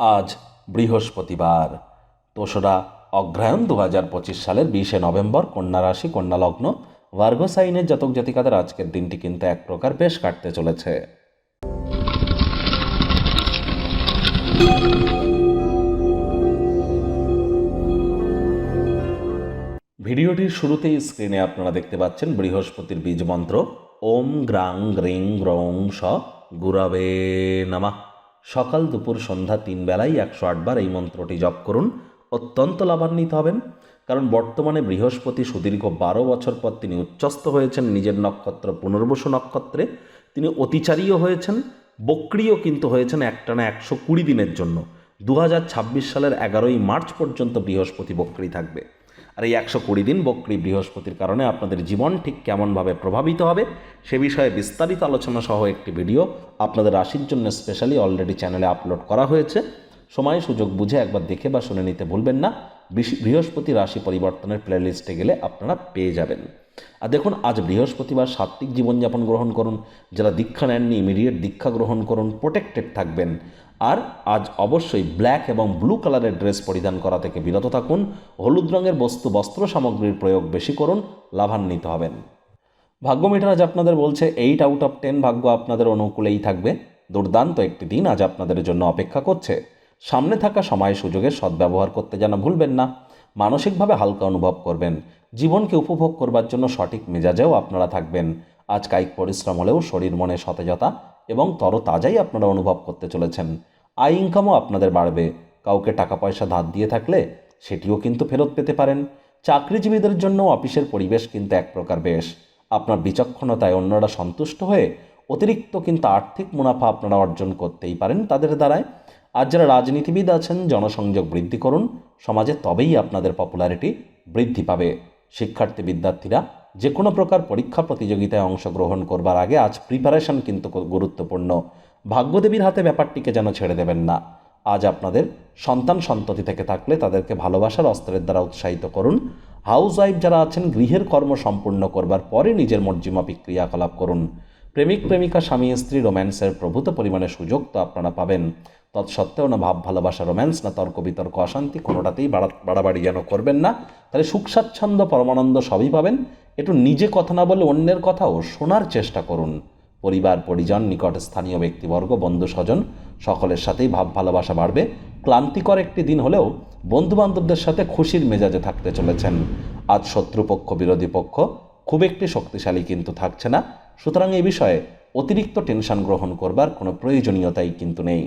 আজ বৃহস্পতিবার। তোসরা অগ্রহায়ণ দু হাজার পঁচিশ সালের বিশে নভেম্বর কন্যা রাশি, কন্যা লগ্ন, ভার্গ সাইনের জাতক জাতিকাদের আজকের দিনটি কিন্তু এক প্রকার বেশ কাটতে চলেছে। ভিডিওটির শুরুতেই স্ক্রিনে আপনারা দেখতে পাচ্ছেন বৃহস্পতির বীজ মন্ত্র, ওম গ্রাং গ্রিং গ্রৌং স গুরাবে নামা। সকাল দুপুর সন্ধ্যা তিন বেলায় একশো আটবার এই মন্ত্রটি জপ করুন। অত্যন্ত লাভান্বিত হবেন, কারণ বর্তমানে বৃহস্পতি সুদীর্ঘ বারো বছর পর তিনি উচ্চস্থ হয়েছেন, নিজের নক্ষত্র পুনর্বসু নক্ষত্রে। তিনি অতিচারীও হয়েছেন, বক্রিও কিন্তু হয়েছেন একটানা একশো কুড়ি দিনের জন্য। দু হাজার ছাব্বিশ সালের এগারোই মার্চ পর্যন্ত বৃহস্পতি বক্রি থাকবে। আর এই একশো কুড়ি দিন বক্রি বৃহস্পতির কারণে আপনাদের জীবন ঠিক কেমনভাবে প্রভাবিত হবে সে বিষয়ে বিস্তারিত আলোচনা সহ একটি ভিডিও আপনাদের রাশির জন্য স্পেশালি অলরেডি চ্যানেলে আপলোড করা হয়েছে। সময় সুযোগ বুঝে একবার দেখে বা শুনে নিতে ভুলবেন না। বৃহস্পতি রাশি পরিবর্তনের প্লেলিস্টে গেলে আপনারা পেয়ে যাবেন। আর দেখুন, আজ বৃহস্পতিবার সাত্ত্বিক জীবনযাপন গ্রহণ করুন। যারা দীক্ষা নেননি ইমিডিয়েট দীক্ষা গ্রহণ করুন প্রোটেক্টেড থাকবেন। আর আজ অবশ্যই ব্ল্যাক এবং ব্লু কালারের ড্রেস পরিধান করা থেকে বিরত থাকুন। হলুদ রঙের বস্তু, বস্ত্র সামগ্রীর প্রয়োগ বেশি করুন, লাভান্বিত হবেন। ভাগ্য মিটার আজ আপনাদের বলছে এইট আউট অফ টেন ভাগ্য আপনাদের অনুকূলেই থাকবে। দুর্দান্ত একটি দিন আজ আপনাদের জন্য অপেক্ষা করছে। সামনে থাকা সময় সুযোগের সদ্ব্যবহার করতে যেন ভুলবেন না। মানসিকভাবে হালকা অনুভব করবেন। জীবনকে উপভোগ করবার জন্য সঠিক মেজাজেও আপনারা থাকবেন। আজ কায়িক পরিশ্রম হলেও শরীর, মনে সতেজতা এবং তরতাজাই আপনারা অনুভব করতে চলেছেন। আয় ইনকামও আপনাদের বাড়বে। কাউকে টাকা পয়সা ধার দিয়ে থাকলে সেটিও কিন্তু ফেরত পেতে পারেন। চাকরিজীবীদের জন্য অফিসের পরিবেশ কিন্তু এক প্রকার বেশ। আপনার বিচক্ষণতায় অন্যরা সন্তুষ্ট হয়ে অতিরিক্ত কিন্তু আর্থিক মুনাফা আপনারা অর্জন করতেই পারেন তাদের দ্বারায়। আর যারা রাজনীতিবিদ আছেন, জনসংযোগ বৃদ্ধি করুন। সমাজে তবেই আপনাদের পপুলারিটি বৃদ্ধি পাবে। শিক্ষার্থী বিদ্যার্থীরা যে কোনো প্রকার পরীক্ষা প্রতিযোগিতায় অংশগ্রহণ করবার আগে আজ প্রিপারেশন কিন্তু গুরুত্বপূর্ণ। ভাগ্যদেবীর হাতে ব্যাপারটিকে যেন ছেড়ে দেবেন না। আজ আপনাদের সন্তান সন্ততি থেকে থাকলে তাদেরকে ভালোবাসার অস্ত্রের দ্বারা উৎসাহিত করুন। হাউস ওয়াইফ যারা আছেন, গৃহের কর্ম সম্পূর্ণ করবার পরে নিজের মর্জিমাফিক ক্রিয়াকলাপ করুন। প্রেমিক, প্রেমিকা, স্বামী, স্ত্রী, রোম্যান্সের প্রভূত পরিমাণে সুযোগ তো আপনারা পাবেন। তৎসত্ত্বেও না ভাব, ভালোবাসা, রোম্যান্স, না তর্ক, বিতর্ক, অশান্তি কোনোটাতেই বাড়া বাড়াবাড়ি যেন করবেন না। তাহলে সুখ, স্বাচ্ছন্দ্য, পরমানন্দ সবই পাবেন। একটু নিজে কথা না বলে অন্যের কথাও শোনার চেষ্টা করুন। পরিবার, পরিজন, নিকট স্থানীয় ব্যক্তিবর্গ, বন্ধু, স্বজন, সকলের সাথেই ভাব, ভালোবাসা বাড়বে। ক্লান্তিকর একটি দিন হলেও বন্ধুবান্ধবদের সাথে খুশির মেজাজে থাকতে চলেছেন। আজ শত্রুপক্ষ, বিরোধী পক্ষ, খুব একটি শক্তিশালী কিন্তু থাকছে না। সুতরাং এ বিষয়ে অতিরিক্ত টেনশন গ্রহণ করবার কোনো প্রয়োজনীয়তাই কিন্তু নেই।